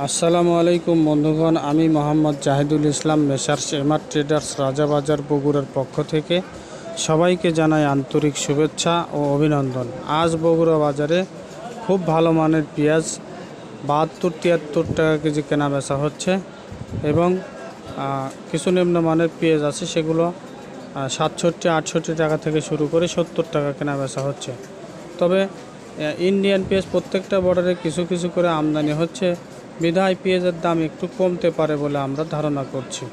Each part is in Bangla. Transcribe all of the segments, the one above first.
আসসালামু আলাইকুম বন্ধুগণ, আমি Mohammad Zahidul Islam, messrs MR traders Rajabazar বগুড়ার পক্ষ থেকে সবাইকে জানাই আন্তরিক শুভেচ্ছা ও অভিনন্দন। আজ বগুড়া বাজারে খুব ভালো মানের পেঁয়াজ বাহাত্তর, তিয়াত্তর টাকা কেজি কেনা বেচা হচ্ছে এবং কিছু নিম্ন মানের পেঁয়াজ আছে সেগুলো সাতষট্টি, আটষট্টি টাকা থেকে শুরু করে সত্তর টাকা কেনা বেচা হচ্ছে। তবে ইন্ডিয়ান পেঁয়াজ প্রত্যেকটা বর্ডারে কিছু কিছু করে আমদানি হচ্ছে। বিধায় পেঁয়াজের দাম একটু কমতে পারে বলে আমরা ধারণা করছি।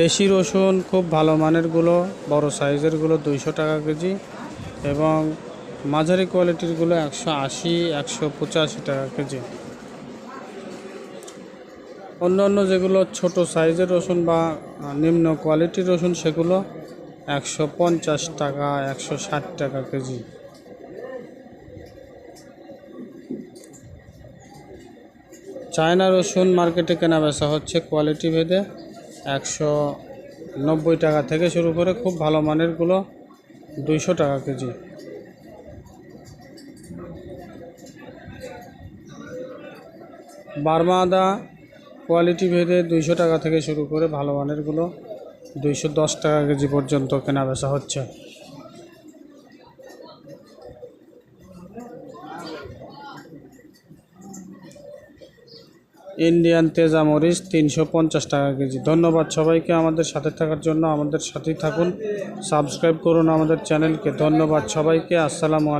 দেশি রসুন খুব ভালো মানেরগুলো বড় সাইজেরগুলো দুইশো টাকা কেজি এবং মাঝারি কোয়ালিটিরগুলো একশো আশি, একশো পঁচাশি টাকা কেজি। অন্য অন্য যেগুলো ছোট সাইজের রসুন বা নিম্ন কোয়ালিটির রসুন, সেগুলো একশো পঞ্চাশ টাকা, একশো ষাট টাকা কেজি। চায়না রসুন মার্কেটে কেনা বেচা হচ্ছে কোয়ালিটি ভেদে একশো নব্বই টাকা থেকে শুরু করে খুব ভালো মানেরগুলো দুইশো টাকা কেজি। বার্মা আদা কোয়ালিটি ভেদে দুইশো টাকা থেকে শুরু করে ভালো মানেরগুলো দুইশো দশ টাকা কেজি পর্যন্ত কেনা বেচা হচ্ছে। ইন্ডিয়ান তেজা মরিচ তিনশো পঞ্চাশ টাকা কেজি। ধন্যবাদ সবাইকে আমাদের সাথে থাকার জন্য, আমাদের সাথেই থাকুন। সাবস্ক্রাইব করুন আমাদের চ্যানেলকে। ধন্যবাদ সবাইকে। আসসালামু আলাইকুম।